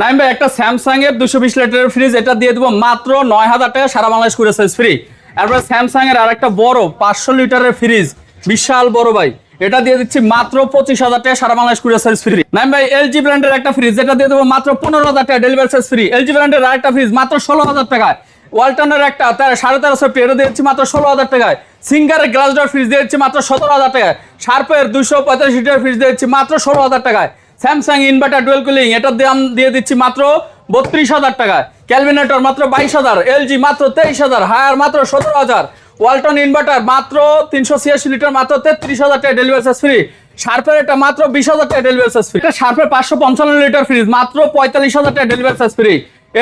নাইম ভাই, একটা স্যামসাং এর দুশো বিশ লিটারের ফ্রিজ এটা দিয়ে দেবো মাত্র নয় হাজার টাকা, সারা বাংলাদেশ করে সাইজ ফ্রি তারপরে স্যামসাং এর আরেকটা বড় পাঁচশো লিটারের ফ্রিজ বিশাল বড় ভাই। এটা দিয়ে দিচ্ছি মাত্র পঁচিশ হাজার টাকা, সারা বাংলাদেশ করে সাইজ ফ্রি নাইম ভাই এলজি ব্র্যান্ডের একটা ফ্রিজ এটা দিয়ে দেবো মাত্র পনেরো হাজার টাকা ডেলিভারি সাইজ ফ্রি এলজি ব্র্যান্ডের আরেকটা ফ্রিজ মাত্র ষোলো হাজার টাকায় ওয়ালটনের একটা সাড়ে তেরোশো এটা দিয়ে দিচ্ছি মাত্র ষোলো হাজার টাকায় সিঙ্গারের গ্লাস ডোর ফ্রিজ দিয়ে দিচ্ছি মাত্র সতেরো হাজার টাকায় শার্পের দুশো পঁয়তাল্লিশ লিটার ফ্রিজ দিয়ে দিচ্ছি মাত্র ষোলো হাজার টাকায় স্যামসাং ইনভার্টার ডুয়েল কুলিং এটার দাম দিয়ে দিচ্ছি মাত্র বত্রিশ হাজার টাকা। ক্যালভিনেটর মাত্র বাইশ হাজার এলজি মাত্র তেইশ হাজার হায়ার মাত্র সতেরো হাজার। ওয়ালটন ইনভার্টার মাত্র তিনশো ছিয়াশি লিটার মাত্র তেত্রিশ হাজার টাকা ডেলিভারি চার্জ ফ্রি শার্পের এটা মাত্র বিশ হাজার টাকা ডেলিভারি চার্জ ফ্রি এটা শার্পের পাঁচশো পঞ্চান্ন লিটার ফ্রিজ মাত্র পঁয়তাল্লিশ হাজার টাকা ডেলিভারি চার্জ ফ্রি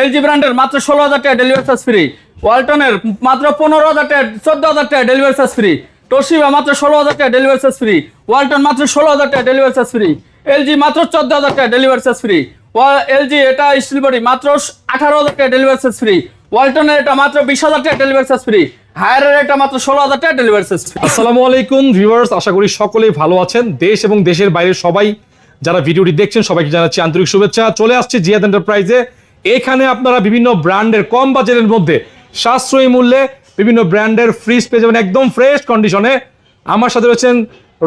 এলজি ব্র্যান্ডের মাত্র ষোলো হাজার টাকা ডেলিভারি চার্জ ফ্রি ওয়ালটনের মাত্র পনেরো হাজার টাকা, চোদ্দ হাজার টাকা ডেলিভারি চার্জ ফ্রি তোশিবা মাত্র ষোলো হাজার টাকা ডেলিভারি চার্জ ফ্রি ওয়ালটন মাত্র ষোলো হাজার টাকা ডেলিভারি চার্জ ফ্রি এলজি মাত্র চোদ্দ হাজার টাকা ডেলিভারি চার্জ ফ্রি এলজি এটা স্টিল বডি মাত্র আঠারো হাজার টাকা ডেলিভারি চার্জ ফ্রি ওয়ালটনের এটা মাত্র বিশ হাজার টাকা ডেলিভারি চার্জ ফ্রি হায়ারের এটা মাত্র ষোলো হাজার টাকা ডেলিভারি চার্জ ফ্রি আসসালামু আলাইকুম ভিউয়ার্স আশা করি সকলেই ভালো আছেন। দেশ এবং দেশের বাইরে সবাই যারা ভিডিওটি দেখছেন সবাইকে জানাচ্ছি আন্তরিক শুভেচ্ছা। চলে আসছে জিয়াদ এন্টারপ্রাইজে এখানে আপনারা বিভিন্ন ব্র্যান্ডের কম বাজেটের মধ্যে সাশ্রয়ী মূল্যে বিভিন্ন ব্র্যান্ডের ফ্রিজ পেয়ে যাবেন একদম ফ্রেশ কন্ডিশনে আমার সাথে রয়েছেন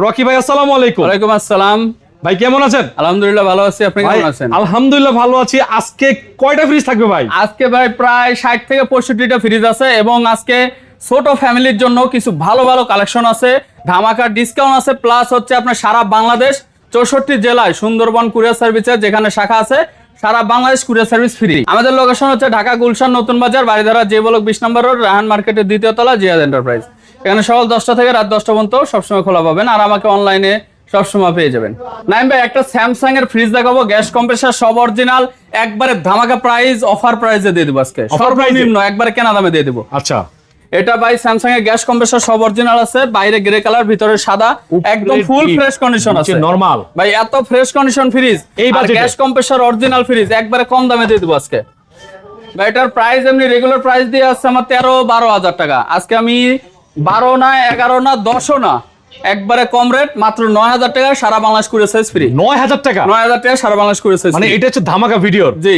রকি ভাই আসসালামু আলাইকুম। ওয়ালাইকুম আসসালাম। ভাই কেমন আছেন? আলহামদুলিল্লাহ ভালো আছি। আপনি কেমন আছেন? আলহামদুলিল্লাহ ভালো আছি। আজকে কয়টা ফ্রিজ থাকবে ভাই? আজকে ভাই প্রায় ষাট থেকে পঁয়ষট্টিটা ফ্রিজ আছে এবং আজকে ছোট ফ্যামিলির জন্য কিছু ভালো ভালো কালেকশন আছে। ধামাকার ডিসকাউন্ট আছে প্লাস হচ্ছে আপনার সারা বাংলাদেশ চৌষট্টি জেলায় সুন্দরবন কুরিয়ার সার্ভিসের যেখানে শাখা আছে সারা বাংলাদেশ কুরিয়ার সার্ভিস ফ্রি আমাদের লোকেশন হচ্ছে ঢাকা গুলশান নতুন বাজার বাড়িধারা যে বলক বিশ নম্বর রোড রাহান মার্কেটের দ্বিতীয় তলা জিয়াদ এন্টারপ্রাইজ এখানে সকাল দশটা থেকে রাত দশটা পর্যন্ত সবসময় খোলা পাবেন। আর আমাকে অনলাইনে সবসময় পেয়ে যাবেন। নাইম ভাই একটা স্যামসাং এর ফ্রিজ দেখাবো গ্যাস কম্প্রেসার সব অরিজিনাল একবারে ধামাকা প্রাইস অফার প্রাইসে দিয়ে দেবো আজকে? সর্বনিম্ন একবারে কেনা দামে দিয়ে দেবো। আচ্ছা। এটা ভাই স্যামসাং এর গ্যাস কম্প্রেসার সব অরিজিনাল আছে বাইরে গ্রে কালার ভিতরে সাদা একদম ফুল ফ্রেশ কন্ডিশন আছে। নরমাল ভাই এত ফ্রেশ কন্ডিশন ফ্রিজ এই এই গ্যাস কম্প্রেসার অরিজিনাল ফ্রিজ একবারে কম দামে দিয়ে দেবো আজকে। ভাই এটার প্রাইস এমনি রেগুলার প্রাইস দিয়ে আসছে আমার তেরো বারো হাজার টাকা। আজকে আমি বারো না এগারো না দশও না। একবারে কম রেট মাত্র নয় হাজার টাকা সারা বাংলাদেশ করে সাইজ ফ্রি নয় হাজার টাকা? নয় হাজার টাকা সারা বাংলাদেশ করে সাইজ মানে এটা হচ্ছে ধামাকা ভিডিওর জি।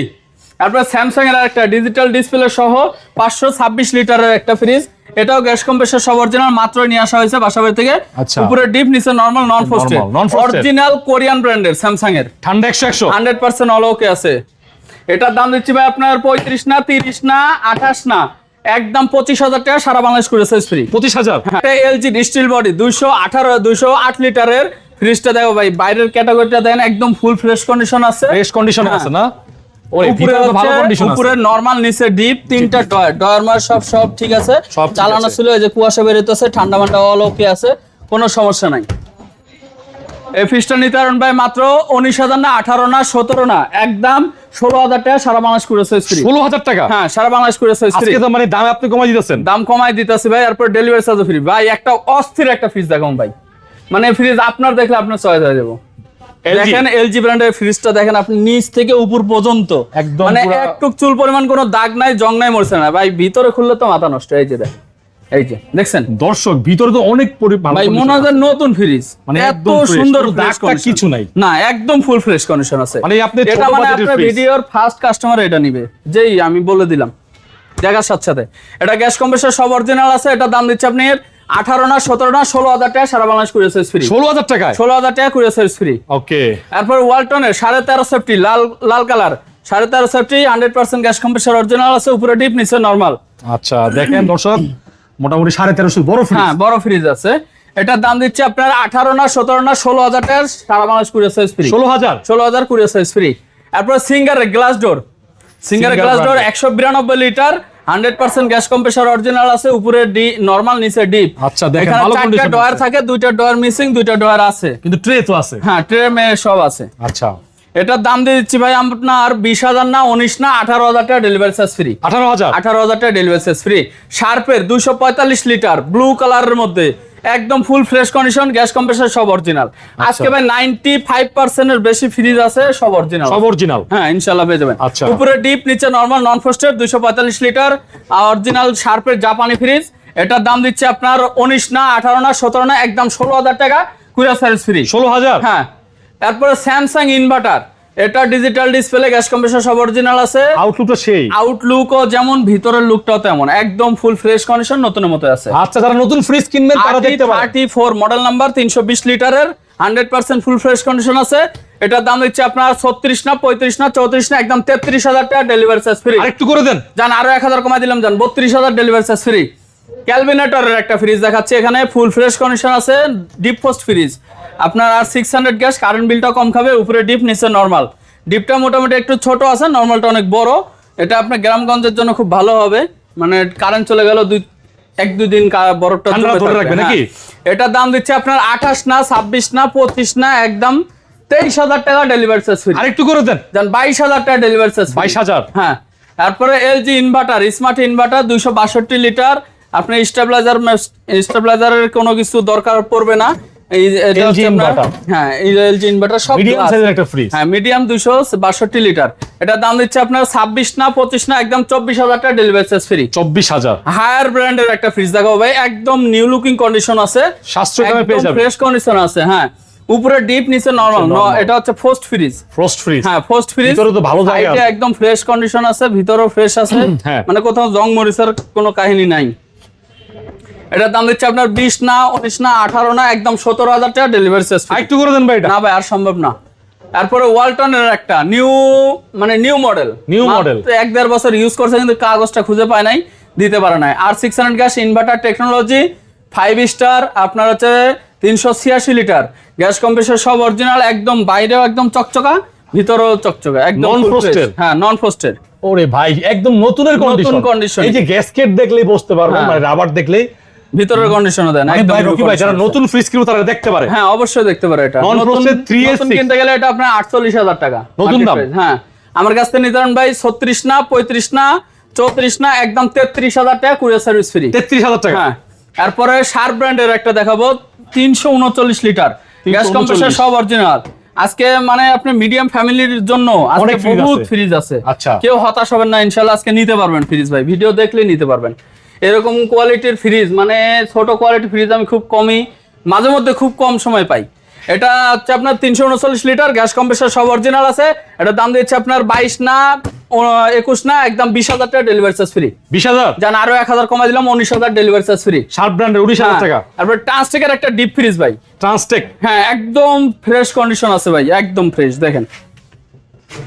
তারপরে স্যামসাং এর একটা ডিজিটাল ডিসপ্লে সহ পাঁচশো ছাব্বিশ লিটারের একটা ফ্রিজ এটাও গ্যাস কম্প্রেসার সব অরিজিনাল মাত্র নিয়ে আসা হয়েছে বাসাবাড়ি থেকে। আচ্ছা। উপরে ডিপ নিচে normal non frosted. Original Korean ব্র্যান্ডের স্যামসাং এর। ঠান্ডা একশো একশো। হান্ড্রেড পার্সেন্ট অল ওকে আছে। এটার দাম দিচ্ছি ভাই আপনার পঁয়ত্রিশ না তিরিশ না আঠাশ না। একদম পঁচিশ হাজার টাকা সারা বাংলাদেশ করে সাইজ ফ্রি পঁচিশ হাজার? এলজি স্টিল বডি দুইশো আঠারো দুইশো আট লিটারের। ফ্রিজটা দেখো ভাই বাইরের ক্যাটাগরিটা দেখেন একদম ফুল ফ্রেশ কন্ডিশন আছে। ফ্রেশ কন্ডিশন হ্যাঁ। আছে না? কন্ডিশন আছে। উপরে নরমাল নিচে ডিপ তিনটা ডয়ার ডয়ার মার সব সব ঠিক আছে। সব চালানো ছিল এই যে কুয়াশা বেরোতেছে ঠান্ডা মান্ডা অল ওকে আছে। কোনো সমস্যা নাই। এই ফিসটা নিতে পারেন ভাই মাত্র উনিশ হাজার না আঠারো না সতেরো না। একদম ষোলো হাজার টাকা সারা বাংলাদেশ করে ফ্রি ষোলো হাজার টাকা? হ্যাঁ সারা বাংলাদেশ করে ফ্রি আজকে তো মানে দামে আপনি কমাই দিতেছেন। দাম কমাই দিতেছি ভাই এরপর ডেলিভারি চার্জ ফ্রি ভাই একটা অস্থির একটা ফ্রিজ দেখাম ভাই। মানে ফ্রিজ আপনার দেখলে আপনার চয়েস হয়ে যাব। LG? দেখেন এলজি ব্র্যান্ডের ফ্রিজটা দেখেন আপনি নিচ থেকে উপর পর্যন্ত। একদম মানে পুরা- চুল পরিমাণ কোনো দাগ নাই জং নাই মরছে না ভাই ভিতরে খুললে তো মাথা নষ্ট এই যে দেখ এই যে দেখছেন? দর্শক ভিতরে তো অনেক ভাই condition মনে হয় আছে। যে নতুন ফ্রিজ মানে এত সুন্দর কোনো fresh দাগ টাগ condition। কিছু নাই। না একদম ফুল ফ্রেশ কন্ডিশন আছে। মানে আপনি এটা মানে আপনার ভিডিওর ফার্স্ট কাস্টমার এটা নিবে। যেই আমি বলে দিলাম দেখার সাথে সাথে। এটা গ্যাস কম্প্রেসর সব অরিজিনাল আছে এটা দাম দিচ্ছে আপনি আঠারো না সতেরো না ষোলো হাজার টাকা সারা বাংলাদেশ কুরিয়ার সার্ভিস ফ্রি ষোলো হাজার টাকায়? ষোলো হাজার টাকা কুরিয়ার সার্ভিস ফ্রি ওকে তারপর ওয়ালটনের সাড়ে তেরো সেফটি লাল লাল কালার সাড়ে তেরো safety hundred percent gas compressor original আছে উপরে ডিপ নিচে নর্মাল আচ্ছা দেখেন দর্শক মোটামুটি সাড়ে তেরোশো বড় ফ্রিজ হ্যাঁ বড় ফ্রিজ আছে। এটার দাম দিচ্ছে আপনার আঠারো না সতেরো না ষোলো হাজার টাকা সারা বাংলাদেশ কুরিয়ার সার্ভিস ফ্রি ষোলো হাজার? ষোলো হাজার কুরিয়ার সাইজ ফ্রি তারপর সিঙ্গারের glass door Singer glass door একশো বিরানব্বই litre hundred percent gas compressor original আছে উপরে ডি নর্মাল নিচে ডিপ আচ্ছা, দেখেন, ভালো condition ডয়ার থাকে দুইটা ডয়ার মিসিং দুইটা ডয়ার আছে। কিন্তু ট্রে তো আছে। হ্যাঁ ট্রে মে সব আছে। আচ্ছা। এটার দাম দিয়ে দিচ্ছি ভাই আপনার বিশ হাজার না উনিশ না আঠারো হাজার টাকা ডেলিভারি চার্জ ফ্রি আঠারো হাজার? আঠারো হাজার টাকা ডেলিভারি চার্জ ফ্রি শার্পের দুইশো পঁয়তাল্লিশ লিটার ব্লু কালারের মধ্যে। একদম full fresh condition gas compressor সব অরিজিনাল আজকে ভাই নাইনটি ফাইভ পার্সেন্টের বেশি ফ্রিজ আছে সব অরিজিনাল সব অরিজিনাল হ্যাঁ ইনশাল্লাহ পেয়ে যাবেন। আচ্ছা। উপরে ডিপ নিচে নর্মাল নন ফ্রস্টেড দুইশো পঁয়তাল্লিশ লিটার অরিজিনাল শার্পের জাপানি ফ্রিজ এটার দাম দিচ্ছে আপনার উনিশ না আঠারো না সতেরো না একদম ষোলো হাজার টাকা। কুরিয়ার সার্ভিস ফ্রি ষোলো হাজার? হ্যাঁ। তারপরে স্যামসাং ইনভার্টার এটা ডিজিটাল ডিসপ্লে গ্যাস কম্প্রেসর সব অরিজিনাল আছে। আউটলুকটা সেই। আউটলুকও যেমন ভিতরের লুকটাও তেমন। একদম ফুল ফ্রেশ কন্ডিশন নতুনের মতো আছে। আচ্ছা যারা নতুন ফ্রিজ কিনবেন তারা দেখতে পারেন। থার্টি ফোর মডেল নাম্বার তিনশো বিশ লিটারের hundred percent full fresh condition আছে। এটার দাম দিচ্ছে আপনার ছত্রিশ না পঁয়ত্রিশ না চৌত্রিশ না একদম তেত্রিশ হাজার টাকা ডেলিভারি চার্জ ফ্রি আরেকটু করে দেন। যান আরও এক হাজার কমাই দিলাম বত্রিশ হাজার ডেলিভারি চার্জ ফ্রি ক্যালভিনেটরের একটা ফ্রিজ দেখাচ্ছে এখানে ফুল ফ্রেশ কন্ডিশন আছে ডিপ ফ্রিজ আপনার R six hundred gas current বিলটা কম খাবে উপরে ডিপ নিচে নর্মাল ডিপটা মোটামুটি একটু ছোট আছে নর্মালটা অনেক বড়। এটা আপনার গ্রামগঞ্জের জন্য খুব ভালো হবে। মানে কারেন্ট চলে গেল দুই এক দুই দিন বরফটা ধরে রাখবে হ্যাঁ। নাকি? এটার দাম দিচ্ছে আপনার আঠাশ না ছাব্বিশ না পঁচিশ না একদম তেইশ হাজার টাকা ডেলিভারি চার্জ ফ্রি আরেকটু করে দেন। যান বাইশ হাজার টাকা ডেলিভারি চার্জ বাইশ হাজার? হ্যাঁ। তারপরে এলজি ইনভার্টার স্মার্ট ইনভার্টার দুইশো বাষট্টি লিটার আপনার স্টেবিলাইজার স্টেবিলাইজারের কোনো কিছু দরকার পড়বে না। এটা হচ্ছে আপনার- হ্যাঁ এলজি ইনভার্টার সব মিডিয়াম সাইজের একটা ফ্রিজ হ্যাঁ মিডিয়াম লিটার দাম দিচ্ছে আপনার ছাব্বিশ না পঁচিশ না একদম চব্বিশ হাজার টাকা ডেলিভারি চার্জ ফ্রি চব্বিশ হাজার। হায়ার ব্র্যান্ডের একটা ফ্রিজ দেখাবো ভাই। একদম নিউ লুকিং কন্ডিশন আছে। পেয়ে ফ্রেশ কন্ডিশন আছে হ্যাঁ। উপরে ডিপ নিচে নরমাল। এটা হচ্ছে ফার্স্ট ফ্রিজ ফ্রস্ট ফ্রিজ হ্যাঁ ফার্স্ট ফ্রিজ ভিতরে তো ভালো জায়গা একদম ফ্রেশ কন্ডিশন আছে ভিতরেও ফ্রেশ আছে। হ্যাঁ। মানে কোথাও জং মরিচের কোনো কাহিনী নাই। এটার দাম দিচ্ছে আপনার বিশ না উনিশ না আঠারো না একদম সতেরো হাজার টাকা ডেলিভারি চার্জ আরেকটু করে দেন ভাই এটা। না ভাই আর সম্ভব না। তারপরে ওয়ালটনের একটা নিউ মানে নিউ মডেল New model। এক দেড় বছর ইউজ করছে কিন্তু কাগজটা খুঁজে পায় নাই দিতে পারে নাই। আর six hundred gas inverter technology five star আপনার হচ্ছে তিনশো ছিয়াশি লিটার গ্যাস কম্প্রেসর সব অরিজিনাল একদম বাইরেও একদম চকচকা ভিতরেও চকচকা একদম full Non-frosted? হ্যাঁ নন ফ্রস্টেড ওরে ভাই একদম নতুনের কন্ডিশন। এই যে গ্যাসকেট দেখলেই বুঝতে পারবেন হ্যাঁ। মানে রাবার দেখলেই ভিতরের কন্ডিশনও দেন মানে একদম রকি ভাই যারা নতুন ফ্রিজ কিনবে তারা দেখতে পারে। হ্যাঁ অবশ্যই দেখতে পারে এটা। নতুন frosted 3S6 নতুন কিনতে গেলে এটা আপনার আটচল্লিশ হাজার টাকা। নতুন দাম? হ্যাঁ। আমার কাছ থেকে নিতে ভাই ছত্রিশ না পঁয়ত্রিশ না চৌত্রিশ না একদম তেত্রিশ হাজার টাকা কুরিয়ার সার্ভিস ফ্রি তেত্রিশ হাজার টাকা। হ্যাঁ। তারপরে শার্প ব্র্যান্ডের একটা দেখাবো তিনশো উনচল্লিশ লিটার। গ্যাস 339 কম্প্রেসর সব অরিজিনাল আজকে মানে আপনি মিডিয়াম ফ্যামিলির জন্য আজকে বহুত ফ্রিজ আছে। আচ্ছা। কেউ হতাশ হবেন না ইনশাল্লাহ আজকে নিতে পারবেন ফ্রিজ ভাই। ভিডিও দেখলে নিতে পারবেন। এরকম কোয়ালিটির ফ্রিজ মানে ছোট কোয়ালিটির ফ্রিজ আমি খুব কমই মাঝে মধ্যে খুব কম সময় পাই। এটা হচ্ছে আপনার তিনশো উনচল্লিশ লিটার গ্যাস কম্প্রেসর সব অরিজিনাল আছে। এটার দাম দিচ্ছে আপনার বাইশ না একুশ না একদম বিশ হাজার টাকা ডেলিভারি চার্জ ফ্রি বিশ হাজার? যান আরও এক হাজার কমাই দিলাম উনিশ হাজার ডেলিভারি চার্জ ফ্রি শার্প ব্র্যান্ডের উনিশ হাজার টাকা। তারপর ট্রান্সটেকের একটা ডিপ ফ্রিজ ভাই। ট্রান্সটেক হ্যাঁ একদম ফ্রেশ কন্ডিশন আছে ভাই একদম ফ্রেশ দেখেন।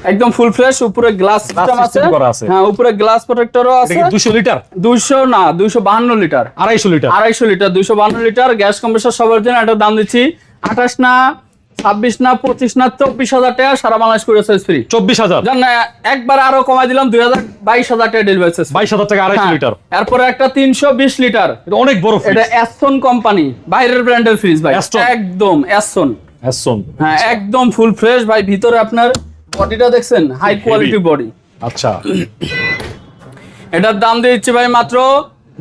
একদম ফুল ফ্রেশ উপরে গ্লাস সিস্টেম আছে। হ্যাঁ উপরে গ্লাস প্রোটেক্টরও আছে। দুশো লিটার দুইশো না দুইশো বাহান্ন লিটার আড়াইশো লিটার আড়াইশো লিটার দুইশো বাহান্ন লিটার গ্যাস কম্প্রেসর সবার জন্য এটার দাম দিচ্ছি। আঠাশ না ছাব্বিশ না পঁচিশ না চব্বিশ হাজার টাকা সারা বাংলাদেশ করে ফ্রি চব্বিশ হাজার। জান না একবার আরও কমাই দিলাম দুই হাজার বাইশ হাজার টাকা ডেলিভারি বাইশ হাজার টাকা আড়াইশো লিটার এরপরে একটা তিনশো বিশ লিটার এটা অনেক বড় ফ্রিজ এটা অ্যাসন কোম্পানি বাইরের ব্র্যান্ডের ফ্রিজ ভাই। একদম অ্যাসন হ্যাসন হ্যাঁ একদম ফুল ফ্রেশ ভাই ভিতরে আপনার বডিটা দেখছেন? হাই কোয়ালিটি বডি আচ্ছা। এটার দাম দিয়ে দিচ্ছি ভাই মাত্র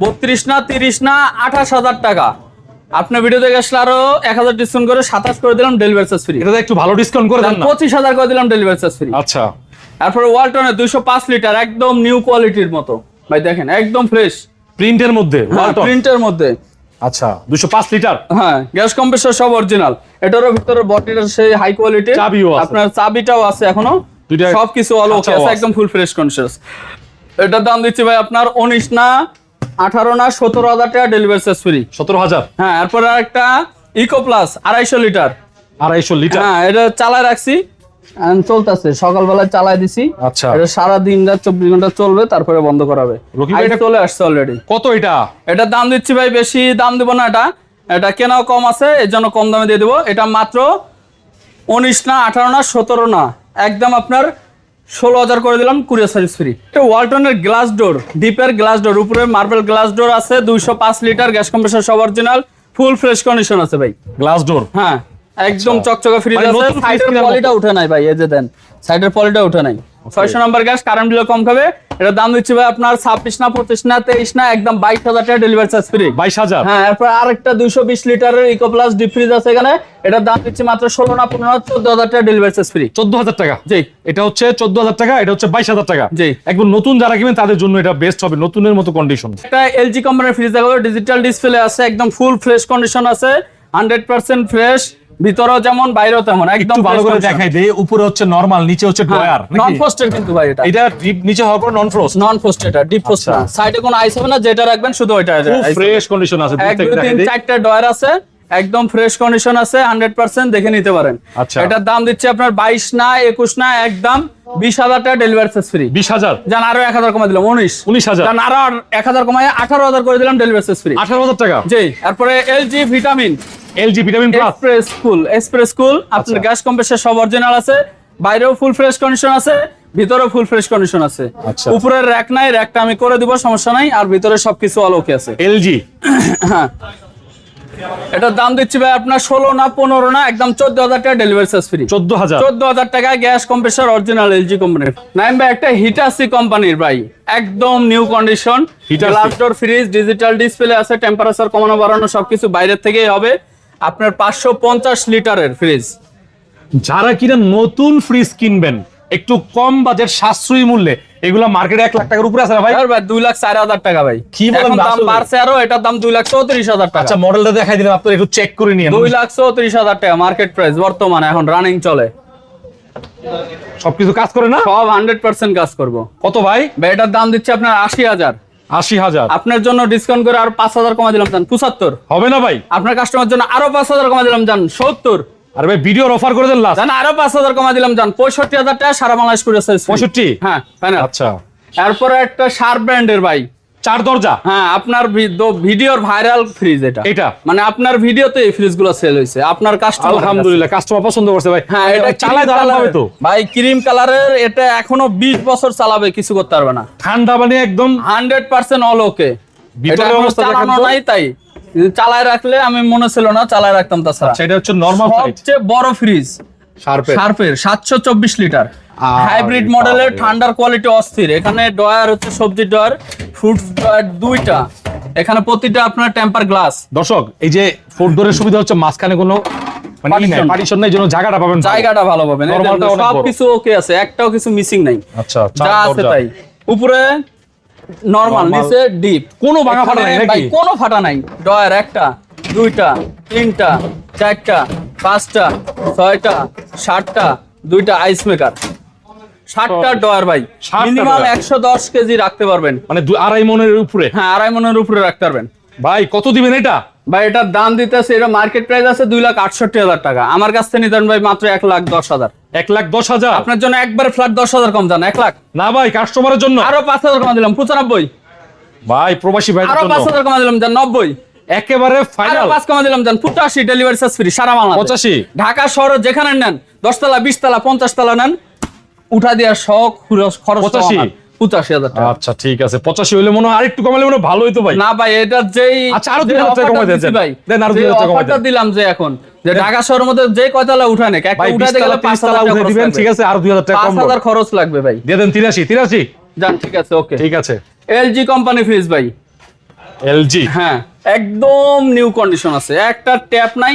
বত্রিশ না তিরিশ না আঠাশ হাজার টাকা। আপনার ভিডিও দেখে আসলে আরও এক হাজার ডিসকাউন্ট করে সাতাশ করে দিলাম ডেলিভারি চার্জ ফ্রি এটা একটু ভালো ডিসকাউন্ট করে দেন পঁচিশ হাজার করে দিলাম ডেলিভারি চার্জ ফ্রি আচ্ছা। তারপরে ওয়ালটনের দুইশো পাঁচ লিটার একদম নিউ কোয়ালিটির মতো। ভাই দেখেন একদম ফ্রেশ প্রিন্টের মধ্যে ওয়ালটন প্রিন্টের মধ্যে। আচ্ছা দুশো পাঁচ লিটার? হ্যাঁ গ্যাস কম্প্রেসর সব অরিজিনাল এটারও ভিতরে বডিটা সেই হাই কোয়ালিটি চাবিও আছে। আপনার চাবিটাও আছে এখনও। দুইটা সবকিছু অল ওকে আছে। একদম ফুল ফ্রেশ কনসিয়াস এটার দাম দিচ্ছি ভাই আপনার উনিশ না আঠারো না সতেরো হাজার টাকা ডেলিভারি চার্জ ফ্রি সতেরো হাজার? হ্যাঁ এরপর একটা ইকো প্লাস আড়াইশো লিটার। আড়াইশো লিটার? হ্যাঁ এটা চালায় রাখছি। চলতেছে। সকালবেলায় চালায় দিছি। আচ্ছা। এটা সারা দিন রাত চব্বিশ ঘণ্টা চলবে তারপরে বন্ধ করাবে এটা- চলে আসছে অলরেডি কত এটা? এটার দাম দিচ্ছি ভাই বেশি দাম দেবো না এটা। এটা কেনাও কম আছে এর জন্য কম দামে দিয়ে দেবো। এটা মাত্র উনিশ না আঠারো না সতেরো না। একদম আপনার ষোলো হাজার করে দিলাম কুরিয়ার সার্ভিস ফ্রি এটা ওয়ালটনের গ্লাস ডোর ডিপের গ্লাস ডোর উপরে মার্বেল গ্লাস ডোর আছে দুইশো পাঁচ লিটার গ্যাস কম্প্রেসর সব অরিজিনাল ফুল ফ্রেশ কন্ডিশন আছে ভাই। গ্লাস ডোর হ্যাঁ। একদম চকচকে ফ্রিজ মানে আছে। সাইডের পলিটা উঠে নাই ভাই এই যে দেন। সাইডের পলিটা উঠে নাই। ছয়শো নম্বর গ্যাস কারেন্ট বিল কম খাবে। এটা দাম দিচ্ছি ভাই আপনার ছাব্বিশ না পঁচিশ না তেইশ না একদম বাইশ হাজার টাকা ডেলিভারি চার্জ ফ্রি বাইশ হাজার? হ্যাঁ এরপর আরেকটা দুইশো বিশ লিটারের ইকো প্লাস ডিপ ফ্রিজ আছে এখানে। এটার দাম দিচ্ছি মাত্র ষোলো না পনেরো চোদ্দ হাজার টাকা ডেলিভারি চার্জ ফ্রি চোদ্দ হাজার টাকা? জি। এটা হচ্ছে চোদ্দ হাজার টাকা এটা হচ্ছে বাইশ হাজার টাকা। জি। একদম নতুন যারা কিনবেন তাদের জন্য এটা বেস্ট হবে নতুনের মতো কন্ডিশন একটা এলজি কোম্পানির ফ্রিজ দেখাবো ডিজিটাল ডিসপ্লে আছে একদম ফুল ফ্রেশ কন্ডিশন আছে। হান্ড্রেড পার্সেন্ট ফ্রেশ ভিতরেও যেমন বাইরেও তেমন একদম ভালো করে দেখাই দেই উপরে হচ্ছে নরমাল নিচে হচ্ছে ড্রয়ার নন ফ্রস্টেড কিন্তু ভাই এটা। এটা ডিপ নিচে হওয়ার পর নন ফ্রস্ট নন ফ্রস্ট এটা ডিপ ফ্রস্ট। না সাইডে কোনো আইস হবে না যেটা রাখবেন শুধু ওইটা খুব ফ্রেশ কন্ডিশন আছে থেকে দুই দেখাই তিন চারটা ডয়ার আছে একদম ফ্রেশ কন্ডিশন আছে হান্ড্রেড পার্সেন্ট দেখে নিতে পারেন। আচ্ছা। এটার দাম দিচ্ছে আপনার বাইশ না একুশ না একদম বিশ হাজার টাকা ডেলিভারি চার্জ ফ্রি বিশ হাজার? যান আরও এক হাজার কমাই দিলাম উনিশ। উনিশ হাজার। যান আরও এক হাজার কমাই আঠারো হাজার করে দিলাম ডেলিভারি চার্জ ফ্রি আঠারো হাজার টাকা? জি তারপরে LG vitamin LG vitamin plus express cool express cool আপনার আচ্ছা। গ্যাস কম্প্রেসার সব অরিজিনাল আছে বাইরেও ফুল ফ্রেশ কন্ডিশন আছে ভিতরেও ফুল ফ্রেশ কন্ডিশন আছে। আচ্ছা। উপরের র্যাক নাই র্যাকটা আমি করে দিব সমস্যা নাই আর ভিতরে সবকিছু আছে। এলজি হ্যাঁ। এটার দাম দিচ্ছি ভাই আপনার ষোলো না পনেরো না একদম চোদ্দ হাজার টাকা ডেলিভারি চার্জ ফ্রি চোদ্দ হাজার? চোদ্দ হাজার টাকা গ্যাস কম্প্রেসার অরিজিনাল এলজি কোম্পানির নাইম ভাই একটা হিটাসি কোম্পানির ভাই। একদম new condition. Glass door fridge digital display আছে টেম্পারেচার কমানো বাড়ানো সবকিছু বাইরের থেকেই হবে। আপনার পাঁচশো পঞ্চাশ লিটারের ফ্রিজ যারা কিনা নতুন ফ্রিজ কিনবেন একটু কম বাজেট সাশ্রয়ী মূল্যে এগুলা মার্কেটে এক লাখ টাকার উপরে আছে ভাই? ভাই দুই লাখ চার হাজার টাকা ভাই। কি বলেন দাম? বাড়ছে আরও এটার দাম দুই লাখ চৌত্রিশ হাজার টাকা। আচ্ছা মডেলটা দেখাই দিলাম আপনারা একটু চেক করে নিয়ে দুই লাখ চৌত্রিশ হাজার টাকা মার্কেট প্রাইস বর্তমানে এখন রানিং চলে। সবকিছু কাজ করে না? সব হান্ড্রেড পার্সেন্ট কাজ করব। কত ভাই? ভাই এটার দাম দিচ্ছে আপনার আশি হাজার। আশি হাজার। আপনার জন্য ডিসকাউন্ট করে আরও পাঁচ হাজার কমা দিলাম জান। পঁচাত্তর। হবে না ভাই। আপনার কাস্টমার জন্য আরও পাঁচ হাজার কমা দিলাম জান। সত্তর। আর ভাই ভিডিওর অফার করে দেন লাস্ট জান আরও পাঁচ হাজার কমা দিলাম জান। পঁয়ষট্টি হাজার টাকা সারা বাংলাদেশ করে পঁয়ষট্টি? হ্যাঁ ফাইনাল আচ্ছা। এরপরে একটা শার্প ব্র্যান্ডের ভাই। চার দরজা? হ্যাঁ আপনার ভিডিওর ভাইরাল ফ্রিজ এটা। এটা? মানে আপনার ভিডিওতে এই ফ্রিজগুলো সেল হয়েছে। আপনার কাস্টমার আলহামদুলিল্লাহ কাস্টমার পছন্দ করছে ভাই। হ্যাঁ এটা চালায় দাঁড়ানো হবে তো। ভাই ক্রিম কালারের এটা এখনও বিশ বছর চালাবে কিছু করতে পারবে না। ঠান্ডা মানে একদম হান্ড্রেড পার্সেন্ট অল ওকে ভিতরের অবস্থা দেখেন। নাই তাই। চালায় রাখলে আমি মনে ছিল না চালায় রাখতাম তাছাড়া। সেটা হচ্ছে নরমাল সবচেয়ে বড় ফ্রিজ শার্পের? শার্পের সাতশো চব্বিশ লিটার। হাইব্রিড মডেলের ঠান্ডার কোয়ালিটি অস্থির। এখানে ডয়ার হচ্ছে সবজি ডয়ার ফ্রুটস ডয়ার দুইটা। এখানে প্রতিটা আপনার টেম্পার গ্লাস দর্শক এই যে ফোর ডোরের সুবিধা হচ্ছে মাঝখানে কোনো মানে জায়গাটা পাবেন ভালো। জায়গাটা ভালো পাবেন। ওকে আছে একটাও কিছু মিসিং নাই। আচ্ছা যা আছে তাই। উপরে নরমাল। নিচে ডিপ কোনো ভাঙা ফাটা নাই নাকি? কোনো ফাটা নাই। ডয়ার একটা দুইটা তিনটা চারটা পাঁচটা ছয়টা সাতটা দুইটা আইস মেকার ষাটটা ডয়ার ভাই ষাটটা মিনিমাম একশো দশ কেজি রাখতে পারবেন। মানে আড়াই মনের উপরে? হ্যাঁ আড়াই মনের উপরে রাখতে পারবেন। ভাই কত দিবেন এটা? ভাই এটার দাম দিতেছে এটা মার্কেট প্রাইস আছে দুই লাখ আটষট্টি হাজার টাকা। আমার কাছ থেকে নিতেন ভাই মাত্র এক লাখ দশ হাজার। এক লাখ দশ হাজার? আপনার জন্য একবার ফ্ল্যাট দশ হাজার কম যান এক লাখ। না ভাই কাস্টমারের জন্য। আরও পাঁচ হাজার কমা দিলাম পঁচানব্বই। ভাই প্রবাসী ভাই আরও পাঁচ হাজার কমা দিলাম যান নব্বই। একেবারে ফাইনাল পাঁচ কমা দিলাম যান পঁচাশি ডেলিভারি চার্জ ফ্রি সারা বাংলা পঁচাশি। ঢাকা শহরে যেখানে নেন দশতলা বিশতলা পঞ্চাশ তলা নেন উঠা দেওয়ার শখ খরচ পঁচাশি? পঁচাশি হাজার টাকা। আচ্ছা ঠিক আছে। পঁচাশি হলে মনে হয় আরেকটু কমালে মনে ভালো হইতো ভাই। না ভাই এটার যেই আচ্ছা, আরও যে 2000 টাকা কমাই দেন, ভাই দেন আরও যে 2000 টাকা কমাই দিলাম যে এখন যে ঢাকা শহরের মধ্যে যে কয়তলা উঠা নেক একটা উঠাতে গেলে তালা পাঁচ উঠে দিবেন ঠিক আছে আর দুই হাজার টাকা পাঁচ কম হাজার খরচ লাগবে ভাই। দিয়ে দেন তিরাশি তিরাশি? যান ঠিক আছে ওকে। ঠিক আছে। এলজি কোম্পানি ফ্রিজ ভাই। এলজি হ্যাঁ একদম নিউ কন্ডিশন আছে। একটা ট্যাপ নাই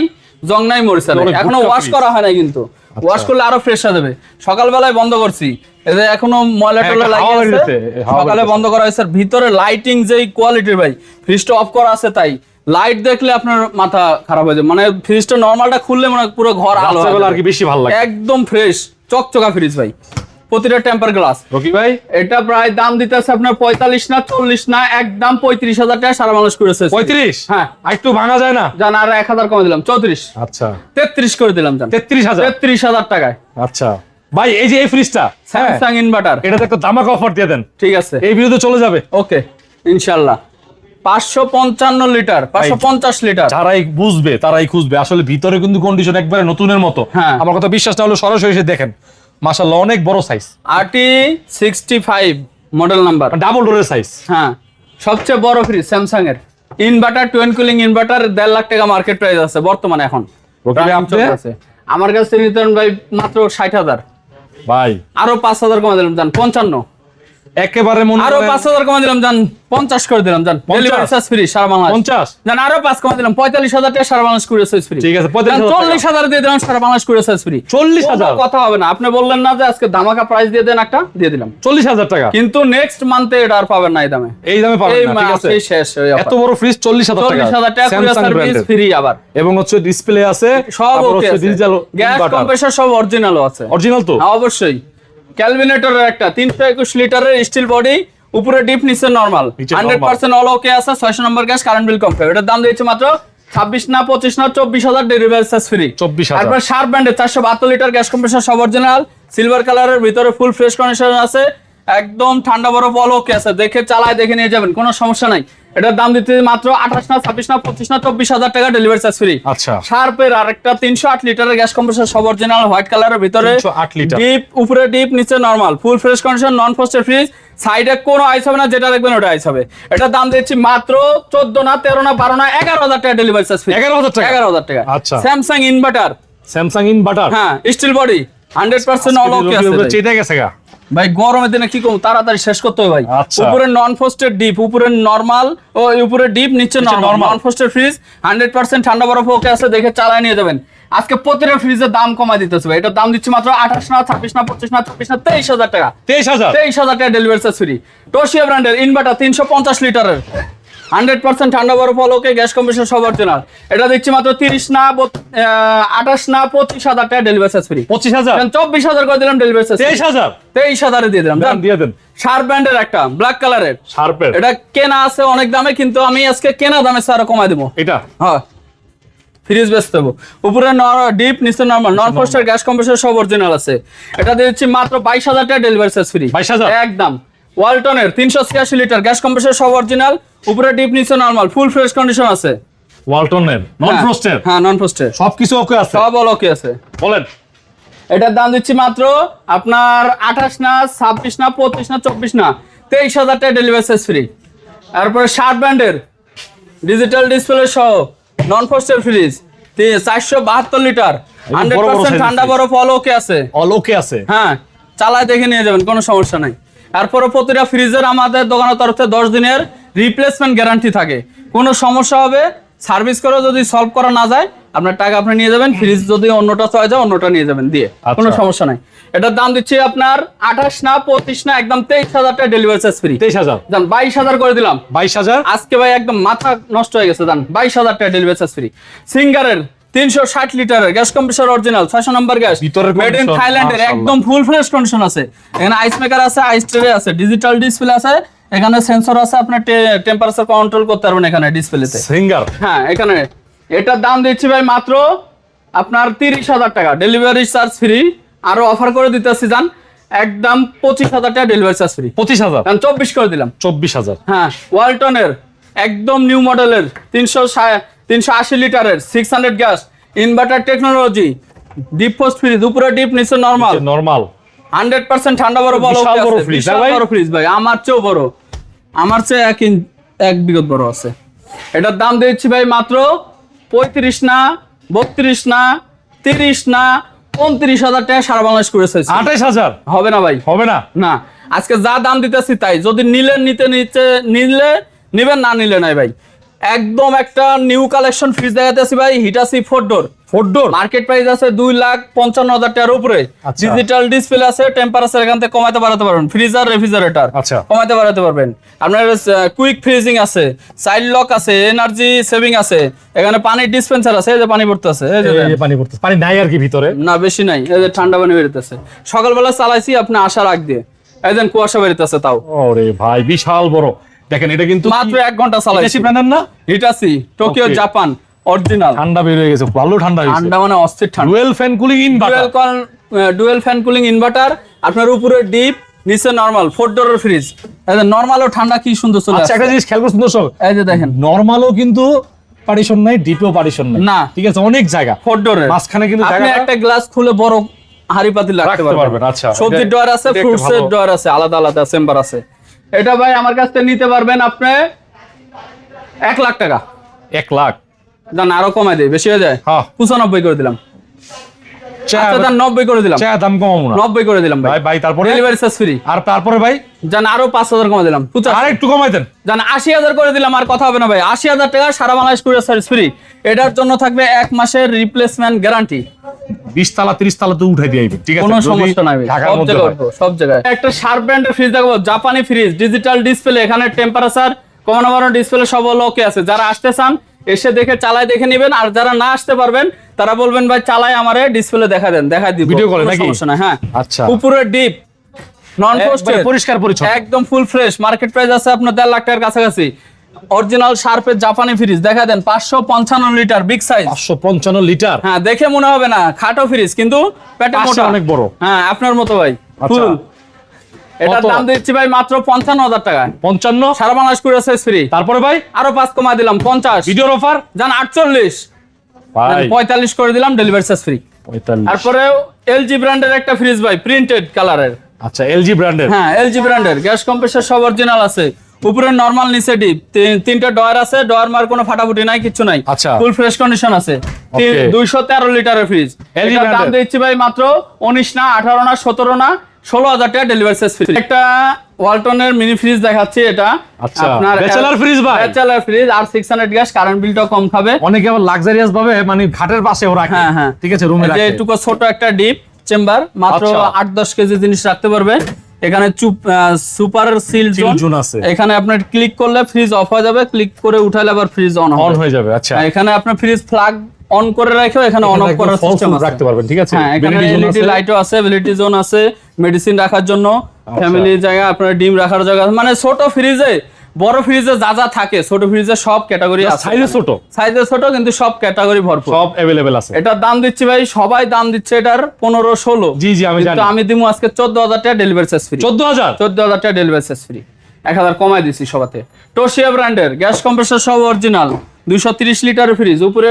জং নাই মরিচা নাই। এখনও ওয়াশ করা হয় কিন্তু। আচ্ছা। ওয়াশ করলে আরও ফ্রেশ হয়ে যাবে। সকালবেলায় বন্ধ করছি। এতে এখনও ময়লা হ্যাঁ, টলা লাগিয়ে সকালে বন্ধ করা হয়েছে। ভিতরে লাইটিং যেই কোয়ালিটির ভাই ফ্রিজটা অফ করা আছে তাই। লাইট দেখলে আপনার মাথা খারাপ হয়ে যাবে। মানে ফ্রিজটা নর্মালটা খুললে মানে পুরো ঘর আলো আর কি বেশি ভালো লাগে। একদম ফ্রেশ চকচকা ফ্রিজ ভাই। প্রতিটা টেম্পার গ্লাস রকি ভাই? এটা প্রায় দাম দিতেছে আপনার পঁয়তাল্লিশ না চল্লিশ না একদম পঁয়ত্রিশ হাজার টাকা সারা মানুষ করেছে পঁয়ত্রিশ? হ্যাঁ। একটু ভাঙা যায় না? জান আর এক হাজার কমে দিলাম চৌত্রিশ। আচ্ছা। তেত্রিশ করে দিলাম জান। তেত্রিশ হাজার? তেত্রিশ হাজার টাকায়। আচ্ছা। ভাই এই যে এই ফ্রিজটা স্যামসাং ইনভার্টার এটাতে একটা দামাকা অফার দিয়ে দেন। ঠিক আছে। এই ভিডিওতে চলে যাবে। ওকে ইনশাল্লাহ পাঁচশো পঞ্চান্ন লিটার পাঁচশো পঞ্চাশ লিটার। যারাই বুঝবে তারাই খুঁজবে। আসলে ভিতরে কিন্তু কন্ডিশন একবারে নতুনের মতো। হ্যাঁ। আমার কথা বিশ্বাস না হলে সরাসরি এসে দেখেন। মাশাল্লাহ অনেক বড় size RT sixty five model number double ডোরের সাইজ হ্যাঁ সবচেয়ে বড় ফ্রিজ স্যামসাং এর ইনভার্টার টুয়েন কুলিং ইনভার্টার দেড় লাখ টাকা মার্কেট প্রাইস আছে বর্তমানে এখন? আমার কাছে নিতেন ভাই মাত্র ষাট হাজার। ভাই। আরও পাঁচ হাজার কমে দিলাম জান পঞ্চান্ন। একেবারে মনে আরও করেন পাঁচ হাজার কমে দিলাম জান পঞ্চাশ করে দিলাম জান। ডেলিভারি চার্জ ফ্রি সারা বাংলাদেশ। পঞ্চাশ? জান আরও পাঁচ কমে দিলাম পঁয়তাল্লিশ হাজার টাকা সারা বাংলাদেশ করে চার্জ ফ্রি ঠিক আছে, 45,000 দিয়ে দিলাম সারা বাংলাদেশ করে চার্জ ফ্রি চল্লিশ হাজার? কথা হবে না। আপনি বললেন না যে আজকে ধামাকা প্রাইস দিয়ে দেন একটা দিয়ে দিলাম। চল্লিশ হাজার টাকা? কিন্তু নেক্সট মান্থে এটা আর পাবেন না এই দামে। এই দামে পাবেন না ঠিক আছে? শেষ এত বড় ফ্রিজ চল্লিশ হাজার টাকা। চল্লিশ হাজার টাকা কুরিয়ার সার্ভিস ফ্রি আবার। এবং হচ্ছে ডিসপ্লে আছে সব ওকে ডিজিটাল গ্যাস কম্প্রেসার সব অরিজিনালও আছে। অরিজিনাল তো? হ্যাঁ, অবশ্যই। ক্যালভিনেটরের একটা তিনশো একুশ লিটারের স্টিল বডি উপরে ডিপ নিচে normal hundred percent all okay আছে ছয়শো নম্বর গ্যাস কারেন্ট বিল কম এটার দাম দিয়েছে মাত্র ছাব্বিশ না পঁচিশ না চব্বিশ হাজার ডেলিভারি চার্জ ফ্রি চব্বিশ তারপর শার্প ব্র্যান্ডের চারশো বাহাত্তর লিটার গ্যাস কম্প্রেসার সব অরিজিনাল সিলভার কালারের ভিতরে ফুল ফ্রেশ কন্ডিশন আছে। একদম ঠান্ডা বরফ অল ওকে আছে। দেখে চালায় দেখে নিয়ে যাবেন কোনো সমস্যা নাই। এটার দাম দিতে মাত্র আঠাশ না ছাব্বিশ না পঁচিশ না চব্বিশ হাজার টাকা ডেলিভারি চার্জ ফ্রি আচ্ছা। শার্পের আরেকটা তিনশো আট লিটারের গ্যাস কম্প্রেসার সব অরিজিনাল হোয়াইট কালারের ভিতরে। 308 লিটার। ডিপ উপরে ডিপ নিচে normal full fresh condition non frosted fridge সাইডে কোনো আইস হবে না যেটা দেখবেন ওটা আইস হবে। এটার দাম দিচ্ছি মাত্র চোদ্দ না তেরো না বারো না এগারো হাজার টাকা ডেলিভারি চার্জ ফ্রি এগারো হাজার টাকা? এগারো হাজার টাকা। আচ্ছা। স্যামসাং ইনভার্টার স্যামসাং ইনভার্টার হ্যাঁ steel body hundred percent all okay আছে গেছে ভাই গরমের দিনে কি করব? তাড়াতাড়ি শেষ করতে হবে ভাই। উপরে নন ফোস্টেড ডিপ উপরে নর্মাল ও উপরে ডিপ নিচে নরমাল নন ফোস্টের ফ্রিজ হান্ড্রেড পার্সেন্ট ঠান্ডা বরফ ওকে আছে দেখে চালায় নিয়ে যাবেন। আজকে প্রতিটা ফ্রিজের দাম কমাই দিতেছে ভাই। এটার দাম দিচ্ছে মাত্র আঠাশ না ছাব্বিশ না পঁচিশ না ছাব্বিশ না তেইশ হাজার টাকা। তেইশ হাজার? তেইশ হাজার টাকা ডেলিভারি সার্সুরি টোশিয়া ব্র্যান্ডের ইনভার্টার তিনশো পঞ্চাশ লিটারের হান্ড্রেড পার্সেন্ট ঠান্ডা বরফ ওকে গ্যাস কম্প্রেসার সব অরিজিনাল এটা দিচ্ছি মাত্র তিরিশ না আঠাশ না পঁচিশ হাজার টাকা ডেলিভারি চার্জ ফ্রি পঁচিশ হাজার? চব্বিশ হাজার করে দিলাম ডেলিভারি চার্জ তেইশ হাজার? তেইশ হাজারে দিয়ে দিলাম। দিয়ে দেন। শার্প ব্র্যান্ডের একটা ব্ল্যাক কালারের শার্পের এটা কেনা আছে অনেক দামে কিন্তু আমি আজকে কেনা দামে স্যার কমাই দেবো। এটা? হ্যাঁ। ফ্রিজ বেচতে দেবো। উপরে ডিপ নিচে নর্মাল নন ফোস্টার গ্যাস কম্প্রেসার সব অরিজিনাল আছে। এটা দিচ্ছি মাত্র বাইশ হাজার টাকা ডেলিভারি চার্জ ফ্রি 22,000? একদম। ওয়ালটনের তিনশো ছিয়াশি লিটার গ্যাস কম্প্রেসার সব অরিজিনাল উপরে ডিপ নিচে নর্মাল ফুল ফ্রেশ কন্ডিশন আছে। ওয়ালটনের নন হ্যাঁ, ফ্রস্টের হ্যাঁ নন ফ্রস্টের সবকিছু ওকে আছে? সব অল ওকে আছে। বলেন। এটার দাম দিচ্ছি মাত্র আপনার আঠাশ না ছাব্বিশ না পঁচিশ না চব্বিশ না তেইশ হাজার টাকা ডেলিভারি চার্জ ফ্রি তারপরে শার্ট ব্র্যান্ডের ডিজিটাল ডিসপ্লে সহ নন ফোস্টের ফ্রিজ চারশো বাহাত্তর লিটার হান্ড্রেড পার্সেন্ট ঠান্ডা বরফ অল ওকে আছে। অল ওকে আছে? হ্যাঁ চালায় দেখে নিয়ে যাবেন কোনো সমস্যা নাই। তারপরে প্রতিটা ফ্রিজের আমাদের দোকানের তরফ থেকে দশ দিনের রিপ্লেসমেন্ট গ্যারান্টি থাকে। কোনো সমস্যা হবে সার্ভিস করে যদি সলভ করা না যায় আপনার টাকা আপনি নিয়ে যাবেন ফ্রিজ যদি অন্যটা চলে যায় অন্যটা নিয়ে যাবেন দিয়ে। আচ্ছা। কোনো সমস্যা নাই। এটার দাম দিচ্ছি আপনার আঠাশ না পঁচিশ না একদম তেইশ হাজার টাকা ডেলিভারি চার্জ ফ্রি তেইশ হাজার। যান বাইশ হাজার করে দিলাম। বাইশ হাজার? আজকে ভাই একদম মাথা নষ্ট হয়ে গেছে জান বাইশ হাজার টাকা ডেলিভারি চার্জ ফ্রি সিঙ্গারের তিনশো ষাট লিটারের গ্যাস কম্প্রেসার অরিজিনাল ছয়শো নম্বর গ্যাস। মেড ইন থাইল্যান্ডের একদম ফুল ফ্রেশ কন্ডিশন আছে। এখানে আইস মেকার আছে আইস ট্রে আছে ডিজিটাল ডিসপ্লে আছে। এখানে সেন্সর আছে আপনার টেম্পারেচার কন্ট্রোল করতে পারবেন এখানে ডিসপ্লেতে সিঙ্গার হ্যাঁ এখানে। এটার দাম দিচ্ছি ভাই মাত্র আপনার তিরিশ হাজার টাকা। ডেলিভারি চার্জ ফ্রি আরও অফার করে দিতেছি যান একদম পঁচিশ হাজার টাকা ডেলিভারি চার্জ ফ্রি পঁচিশ হাজার? চব্বিশ করে দিলাম। চব্বিশ হাজার। হ্যাঁ ওয়ালটনের একদম নিউ মডেলের তিনশো তিনশো আশি লিটারের six hundred gas inverter technology deep frost fridge উপরে ডিপ নিচে নর্মাল নর্মাল হান্ড্রেড পার্সেন্ট ঠান্ডা বড় বড় বড় ফ্রিজ ভাই আমার চেয়েও বড়। আমার চেয়ে এক এক বিগত বড় আছে। এটার দাম দিচ্ছি ভাই মাত্র পঁয়ত্রিশ না বত্রিশ না তিরিশ না পঁয়ত্রিশ হাজার টাকা সারা বাংলাদেশ করেছে আঠাইশ হাজার? হবে না ভাই। হবে না? না আজকে যা দাম দিতেছি তাই। যদি নিলেন নিতে নিতে নিলে নিবেন না নিলে নাই ভাই। একদম একটা নিউ কালেকশন ফ্রিজ দেখাতেছি ভাই Hitachi four door four door market price আছে দুই লাখ পঞ্চান্ন হাজার টাকার উপরে। আচ্ছা। ডিজিটাল ডিসপ্লে আছে টেম্পারেচার এখান থেকে কমাতে বাড়াতে পারবেন ফ্রিজার রেফ্রিজারেটর আচ্ছা। কমাতে বাড়াতে পারবেন। আপনার কুইক ফ্রিজিং আছে চাইল্ড লক আছে এনার্জি সেভিং আছে এখানে পানির ডিসপেন্সার আছে এই যে পানি পড়তে আছে এই যে পানি পড়তেছে। পানি নাই আর কি ভিতরে? না বেশি নাই এই যে ঠান্ডা পানি বেরোতেছে। সকালবেলা চালাইছি আপনি আসার আগ দিয়ে। এই কুয়াশা বেরোতেছে তাও। ওরে ভাই বিশাল বড়। দেখেন এটা কিন্তু মাত্র এক ঘণ্টা চালাইছি। ব্র্যান্ডের না? হিটাসি টোকিও জাপান অরিজিনাল ঠান্ডা বের হয়ে গেছে ভালো ঠান্ডা হয়েছে। ঠান্ডা মানে অস্থির ঠান্ডা। Dual fan cooling in dual dual fan cooling inverter আপনার উপরে ডিপ নিচে নরমাল ফোর ডোরের ফ্রিজ নরমালও ঠান্ডা কি সুন্দর চলে আচ্ছা একটা জিনিস খেয়াল করছেন দর্শক? এই যে দেখেন। নরমালও কিন্তু পার্টিশন নাই ডিপেও পার্টিশন নাই। না। ঠিক আছে অনেক জায়গা। ফোর ডোরের মাঝখানে কিন্তু আপনি একটা গ্লাস খুলে বড় হাড়ি পাতিল রাখতে পারবেন। আচ্ছা। সবজির এটা- ডয়ার আছে ফ্রুটসের ডয়ার আছে আলাদা আলাদা চেম্বার আছে। এটা ভাই আমার কাছ থেকে নিতে পারবেন আপনি এক লাখ টাকা। এক লাখ। না আরও কমাই দেয় বেশি হয়ে যায়? হ্যাঁ। পঁচানব্বই করে দিলাম। আচ্ছা দাম নব্বই করে দিলাম। চা দাম কমাবো না। নব্বই করে দিলাম ভাই। ভাই ভাই তারপরে? ডেলিভারি চার্জ ফ্রি আর তারপরে ভাই? জান আরও পাঁচ হাজার দিলাম। আর একটু কমাই দেন। জান আশি হাজার করে দিলাম আর কথা হবে না ভাই। আশি হাজার টাকা সারা বাংলাদেশ কুরিয়ার সার্ভিস ফ্রি এটার জন্য থাকবে এক মাসের রিপ্লেসমেন্ট গ্যারান্টি তালা তিরিশ তালা তো উঠাই দিয়ে ঠিক আছে? কোনো সমস্যা নাই ঢাকার সব মধ্যে জায়গায় সব জায়গায়। একটা শার্প ব্র্যান্ডের ফ্রিজ দেখাবো জাপানি ফ্রিজ ডিজিটাল ডিসপ্লে এখানে টেম্পারেচার কমানো বাড়ানো ডিসপ্লে সব ওকে আছে। যারা আসতে চান এসে দেখে চালায় দেখে নেবেন আর যারা না আসতে পারবেন তারা বলবেন ভাই চালায় আমারে ডিসপ্লে দেখা দেন দেখা দিব এ কোনো নাকি? সমস্যা নাই হ্যাঁ আচ্ছা। উপরে ডিপ নন পোস্টেড পরিষ্কার পরিচ্ছন্ন একদম ফুল ফ্রেশ মার্কেট প্রাইস আছে আপনার দেড় লাখ টাকার কাছাকাছি অরিজিনাল শার্পের জাপানি ফ্রিজ দেখা দেন পাঁচশো পঞ্চান্ন লিটার বিগ সাইজ পাঁচশো পঞ্চান্ন লিটার হ্যাঁ দেখে মনে হবে না খাটো ফ্রিজ কিন্তু পেটে মোটা অনেক বড়। হ্যাঁ আপনার মতো ভাই আচ্ছা। ফুল এটার দাম দিচ্ছি ভাই মাত্র পঞ্চান্ন হাজার টাকা পঞ্চান্ন? সারা বাংলাদেশ করে ফ্রি তারপরে ভাই? আরও পাঁচ কমা দিলাম পঞ্চাশ। ভিডিওর অফার যান আটচল্লিশ। পঁয়তাল্লিশ করে দিলাম ডেলিভারি চার্জ ফ্রি তারপরে এলজি ব্র্যান্ডের একটা ফ্রিজ ভাই প্রিন্টেড কালারের আচ্ছা এলজি ব্র্যান্ডের হ্যাঁ এলজি ব্র্যান্ডের গ্যাস কম্প্রেসার সব অরিজিনাল আছে। উপরে নরমাল নিচে ডিপ তিনটা ডয়ার আছে ডয়ার মার কোনো ফাটাফুটি নাই কিছু নাই। ফুল ফ্রেশ কন্ডিশন আছে। দুইশো তেরো লিটারের ফ্রিজ দাম দিচ্ছি ভাই মাত্র উনিশ না আঠারো না সতেরো না। ষোলো হাজার টাকা ডেলিভারি চার্জ ফ্রি একটা ওয়ালটনের মিনি ফ্রিজ দেখাচ্ছি এটা। আচ্ছা, Bachelor fridge ভাই? Bachelor fridge R six hundred gas current বিলটাও কম খাবে। অনেকে আবার লাক্সারিয়াস ভাবে মানে ঘাটের পাশেও রাখে। হ্যাঁ হ্যাঁ। ঠিক আছে রুমে রাখে। এটুকু ছোট একটা ডিপ চেম্বার মাত্র আচ্ছা। আট দশ কেজি জিনিস রাখতে পারবে। এখানে চুপ সুপার সিল জোন আছে। এখানে আপনার ক্লিক করলে ফ্রিজ অফ হয়ে যাবে। ক্লিক করে উঠালে আবার ফ্রিজ অন অন হয়ে যাবে আচ্ছা। এখানে আপনার ফ্রিজ ফ্ল্যাগ অন করে রাখেও এখানে অন অফ করার সিস্টেম আছে। রাখতে পারবেন ঠিক আছে? হ্যাঁ এখানে এলইডি। লাইটও আছে। ভ্যালিডিটি জোন আছে মেডিসিন রাখার জন্য ফ্যামিলি জায়গা আপনার ডিম রাখার জায়গা মানে ছোট ফ্রিজে বড় ফ্রিজে যা যা থাকে ছোট ফ্রিজে সব ক্যাটাগরি আছে। সাইজে ছোট। সাইজে ছোট কিন্তু সব ক্যাটাগরি ভরপুর। সব অ্যাভেলেবেল আছে। এটার দাম দিচ্ছি ভাই সবাই দাম দিচ্ছে এটার পনেরো ষোলো। জি জি আমি জানি। আমি দিব আজকে চোদ্দ হাজার টাকা ডেলিভারি চার্জ ফ্রি চোদ্দ হাজার? চোদ্দ হাজার টাকা ডেলিভারি চার্জ ফ্রি এক হাজার কমাই দিচ্ছি সবাতে। টোশিয়া ব্র্যান্ডের গ্যাস কম্প্রেসার সব অরিজিনাল দুইশো তিরিশ লিটার ফ্রিজ উপরে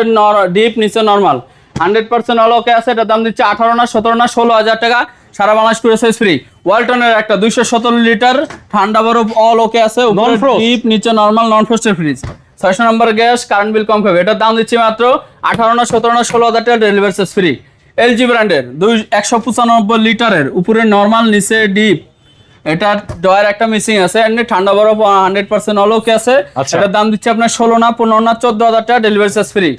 ডিপ নিচে normal hundred percent all okay আছে এটার দাম দিচ্ছে আঠারো না সতেরো না ষোলো হাজার টাকা। সারা বাংলাদেশ করে সাইজ ফ্রি ওয়ালটনের একটা দুইশো সতেরো লিটার ঠান্ডা বরফ অল ওকে আছে? ডিপ নিচে নর্মাল নন ফ্রোস্টের ফ্রিজ ছয়শো নম্বর গ্যাস কারেন্ট বিল কম খাবে। এটার দাম দিচ্ছি মাত্র আঠারো না সতেরো না ষোলো হাজার টাকা ডেলিভারি চার্জ ফ্রি এলজি ব্র্যান্ডের দুই একশো পঁচানব্বই লিটারের উপরে নর্মাল নিচে ডিপ এটা ডয়ার একটা মিসিং আছে এমনি ঠান্ডা বরফ হান্ড্রেড পার্সেন্ট অলকে আছে। আচ্ছা। এটার দাম দিচ্ছে আপনার ষোলো না পনেরো না চোদ্দ হাজার টাকা ডেলিভারি চার্জ ফ্রি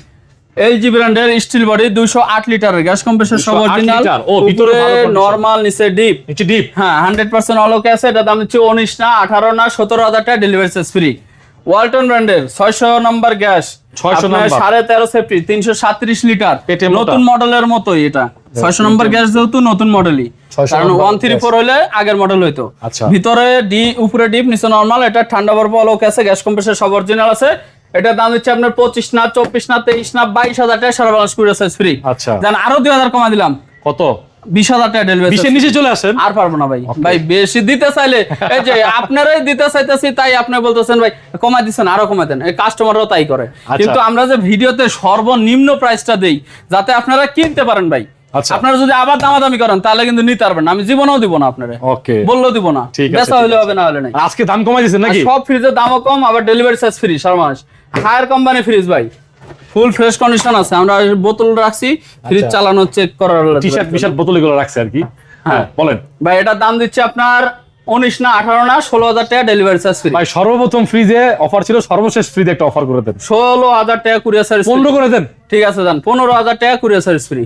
এলজি ব্র্যান্ডের স্টিল বডি দুইশো আট লিটারের গ্যাস কম্প্রেসার সব অরিজিনাল ও, ভিতরে। নর্মাল নিচে ডিপ নিচে ডিপ হ্যাঁ হান্ড্রেড পার্সেন্ট অলকে আছে এটা দাম দিচ্ছে উনিশ না আঠারো না সতেরো হাজার টাকা ডেলিভারি চার্জ ফ্রি ওয়ালটন ব্র্যান্ডের ছয়শো নম্বর গ্যাস 600 আপনার number। সাড়ে তেরো সেফটি তিনশো সাতত্রিশ লিটার। নতুন মডেলের মতোই এটা। ছয়শো নম্বর গ্যাস যেহেতু নতুন মডেলই। 600 কারণ ওয়ান থ্রি ফোর হলে আগের মডেল হইতো। আচ্ছা। ভিতরে ডি উপরে ডিপ নিচে নর্মাল এটা ঠান্ডা বরফ অলোক আছে গ্যাস কম্প্রেসার সব অরিজিনাল আছে। এটার দাম দিচ্ছে আপনার পঁচিশ না চব্বিশ না তেইশ না বাইশ হাজার টাকা সারা বাংলাদেশ কুড়ি ফ্রি। আচ্ছা। আরও দুই হাজার কমা দিলাম। কত? বিশ হাজার টাকা ডেলিভারি বিশের নিচে চলে আসেন? আর পারব না ভাই। ভাই বেশি দিতে চাইলে এই যে আপনারাই দিতে চাইতেছি তাই আপনি বলতেছেন ভাই কমাই দিচ্ছেন আরও কমাই দেন। কাস্টমাররাও তাই করে। আচ্ছা। কিন্তু আমরা যে ভিডিওতে সর্বনিম্ন প্রাইসটা দেই যাতে আপনারা কিনতে পারেন ভাই। আচ্ছা। আপনারা যদি আবার দামাদামি করেন তাহলে কিন্তু নিতে পারবেন আমি জীবনেও দিব না আপনারা। ওকে বললেও দিব না। বেচা হলে হবে না হলে নাই। আজকে দাম কমাই দিয়েছেন আর নাকি সব ফ্রিজের দামও কম আবার ডেলিভারি চার্জ ফ্রি সারা মাস হায়ার কোম্পানি ফ্রিজ ভাই। ফুল ফ্রেশ কন্ডিশন আছে। আমরা বোতল রাখছি ফ্রিজ আচ্ছা। চালানো চেক করার টি শার্ট বিশাল বোতলে বোতল এগুলো রাখছে আর কি? হ্যাঁ। বলেন। ভাই এটার দাম দিচ্ছে আপনার উনিশ না আঠারো না ষোলো হাজার টাকা ডেলিভারি চার্জ ফ্রি ভাই সর্বপ্রথম ফ্রিজে অফার ছিল সর্বশেষ ফ্রিজে একটা অফার করে দেন। ষোলো হাজার টাকা কুরিয়ার সার্ভিস পনেরো করে দেন। ঠিক আছে দেন পনেরো হাজার টাকা কুরিয়ার সার্ভিস ফ্রি